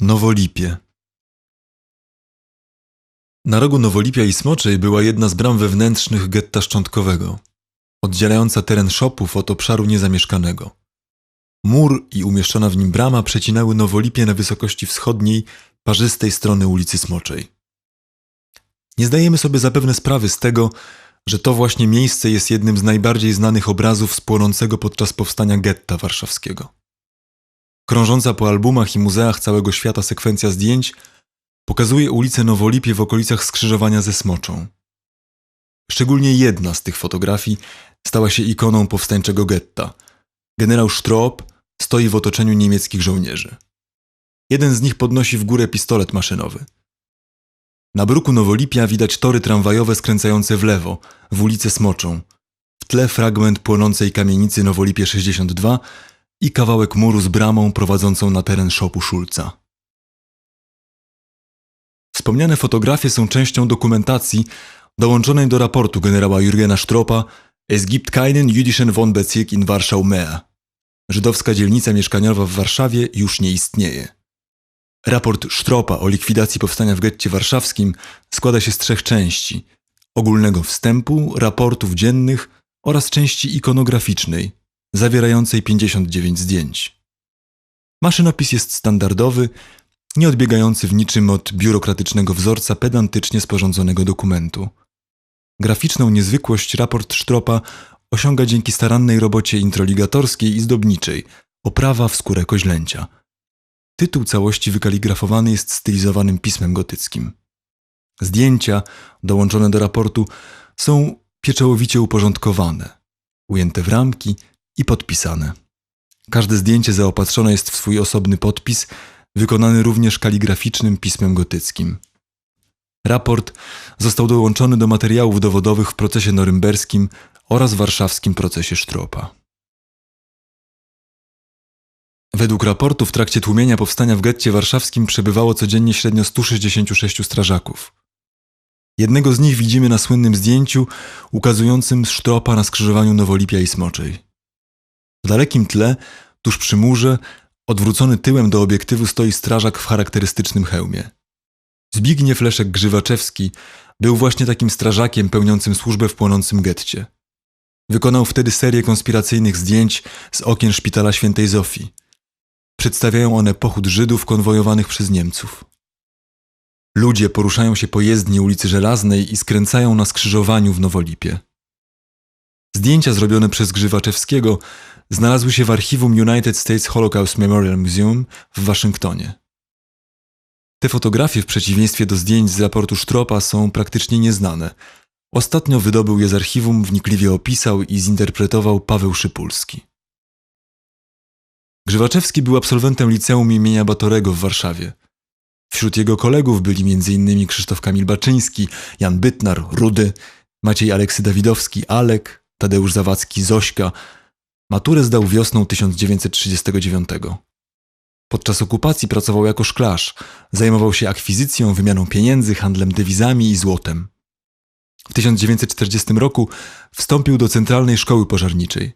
Nowolipie Na rogu Nowolipia i Smoczej była jedna z bram wewnętrznych getta szczątkowego, oddzielająca teren szopów od obszaru niezamieszkanego. Mur i umieszczona w nim brama przecinały Nowolipie na wysokości wschodniej, parzystej strony ulicy Smoczej. Nie zdajemy sobie zapewne sprawy z tego, że to właśnie miejsce jest jednym z najbardziej znanych obrazów z płonącego podczas powstania getta warszawskiego. Krążąca po albumach i muzeach całego świata sekwencja zdjęć pokazuje ulicę Nowolipie w okolicach skrzyżowania ze Smoczą. Szczególnie jedna z tych fotografii stała się ikoną powstańczego getta. Generał Stroop stoi w otoczeniu niemieckich żołnierzy. Jeden z nich podnosi w górę pistolet maszynowy. Na bruku Nowolipia widać tory tramwajowe skręcające w lewo, w ulicę Smoczą. W tle fragment płonącej kamienicy Nowolipie 62 i kawałek muru z bramą prowadzącą na teren szopu Szulca. Wspomniane fotografie są częścią dokumentacji dołączonej do raportu generała Jurgena Stropa Es gibt keinen jüdischen Wohnbezirk in Warschau mehr. Żydowska dzielnica mieszkaniowa w Warszawie już nie istnieje. Raport Stropa o likwidacji powstania w getcie warszawskim składa się z trzech części: ogólnego wstępu, raportów dziennych oraz części ikonograficznej, zawierającej 59 zdjęć. Maszynopis jest standardowy, nie odbiegający w niczym od biurokratycznego wzorca pedantycznie sporządzonego dokumentu. Graficzną niezwykłość raport Sztropa osiąga dzięki starannej robocie introligatorskiej i zdobniczej, oprawa w skórę koźlęcia. Tytuł całości wykaligrafowany jest stylizowanym pismem gotyckim. Zdjęcia dołączone do raportu są pieczołowicie uporządkowane, ujęte w ramki i podpisane. Każde zdjęcie zaopatrzone jest w swój osobny podpis, wykonany również kaligraficznym pismem gotyckim. Raport został dołączony do materiałów dowodowych w procesie norymberskim oraz warszawskim procesie Sztropa. Według raportu w trakcie tłumienia powstania w getcie warszawskim przebywało codziennie średnio 166 strażaków. Jednego z nich widzimy na słynnym zdjęciu ukazującym Sztropa na skrzyżowaniu Nowolipia i Smoczej. W dalekim tle, tuż przy murze, odwrócony tyłem do obiektywu stoi strażak w charakterystycznym hełmie. Zbigniew Leszek Grzywaczewski był właśnie takim strażakiem pełniącym służbę w płonącym getcie. Wykonał wtedy serię konspiracyjnych zdjęć z okien szpitala świętej Zofii. Przedstawiają one pochód Żydów konwojowanych przez Niemców. Ludzie poruszają się po jezdni ulicy Żelaznej i skręcają na skrzyżowaniu w Nowolipie. Zdjęcia zrobione przez Grzywaczewskiego znalazły się w archiwum United States Holocaust Memorial Museum w Waszyngtonie. Te fotografie, w przeciwieństwie do zdjęć z raportu Sztropa, są praktycznie nieznane. Ostatnio wydobył je z archiwum, wnikliwie opisał i zinterpretował Paweł Szypulski. Grzywaczewski był absolwentem liceum imienia Batorego w Warszawie. Wśród jego kolegów byli m.in. Krzysztof Kamil Baczyński, Jan Bytnar, Rudy, Maciej Aleksy Dawidowski, Alek, Tadeusz Zawadzki, Zośka. Maturę zdał wiosną 1939. Podczas okupacji pracował jako szklarz, zajmował się akwizycją, wymianą pieniędzy, handlem dewizami i złotem. W 1940 roku wstąpił do Centralnej Szkoły Pożarniczej.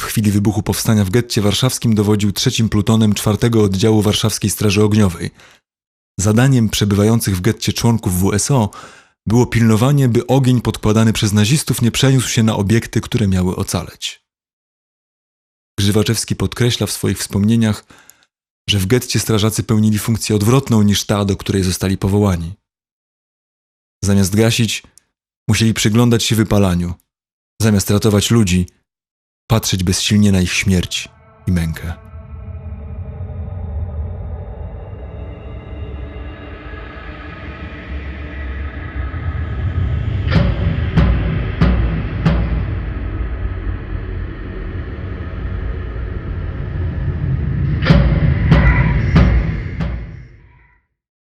W chwili wybuchu powstania w getcie warszawskim dowodził trzecim plutonem czwartego oddziału Warszawskiej Straży Ogniowej. Zadaniem przebywających w getcie członków WSO było pilnowanie, by ogień podkładany przez nazistów nie przeniósł się na obiekty, które miały ocaleć. Grzywaczewski podkreśla w swoich wspomnieniach, że w getcie strażacy pełnili funkcję odwrotną niż ta, do której zostali powołani. Zamiast gasić, musieli przyglądać się wypalaniu. Zamiast ratować ludzi, patrzeć bezsilnie na ich śmierć i mękę.